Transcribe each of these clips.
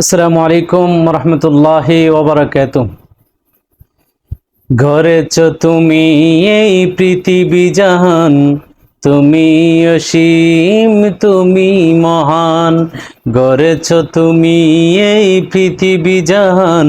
আসসালামু আলাইকুম রহমতুল্লাহি ওবরাকাত ঘরেছ তুমি এই পৃথিবী জাহান, তুমি অসীম, তুমি মহান। গড়েছ তুমি এই পৃথিবী জাহান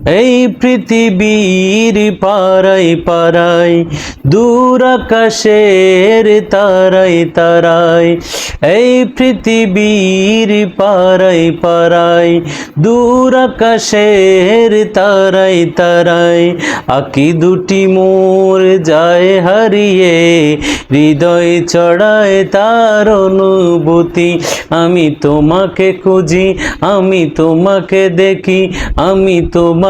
এই পৃথিবীর পারাই পারাই দূর আকাশের তারাই তারাই এই পৃথিবীর পারাই পারাই দূর আকাশের তারাই তারাই আকি দুটি মোর যায় হারিয়ে, হৃদয় চড়ায় তার অনুভূতি, আমি তোমাকে খুঁজি, আমি তোমাকে দেখি, আমি তোমার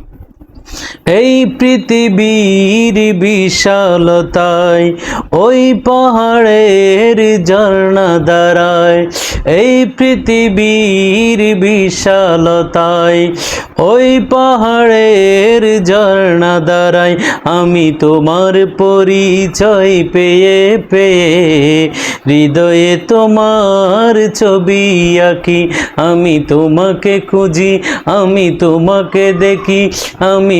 এই পৃথিবীর বিশালতায়, ওই পাহাড়ের ঝর্ণা দ্বারায়, এই পৃথিবীর বিশালতায়, ওই পাহাড়ের ঝর্ণা দ্বারায় আমি তোমার পরিচয় পেয়ে পেয়ে, হৃদয়ে তোমার ছবি আঁকি। আমি তোমাকে খুঁজি, আমি তোমাকে দেখি, আমি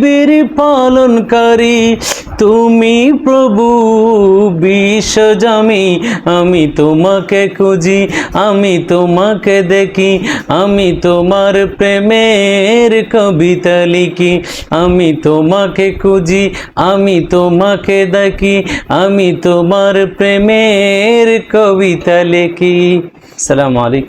পৃথিবীর পালনকারী। তুমি প্রভু বিশ্বজামি আমি তোমাকে খুঁজি, আমি তোমাকে দেখি, আমি তোমার প্রেমের কবিতা লিখি, আমি তোমাকে খুঁজি, আমি তোমাকে দেখি, আমি তোমার প্রেমের কবিতা লিখি। সালাম আলাইকুম।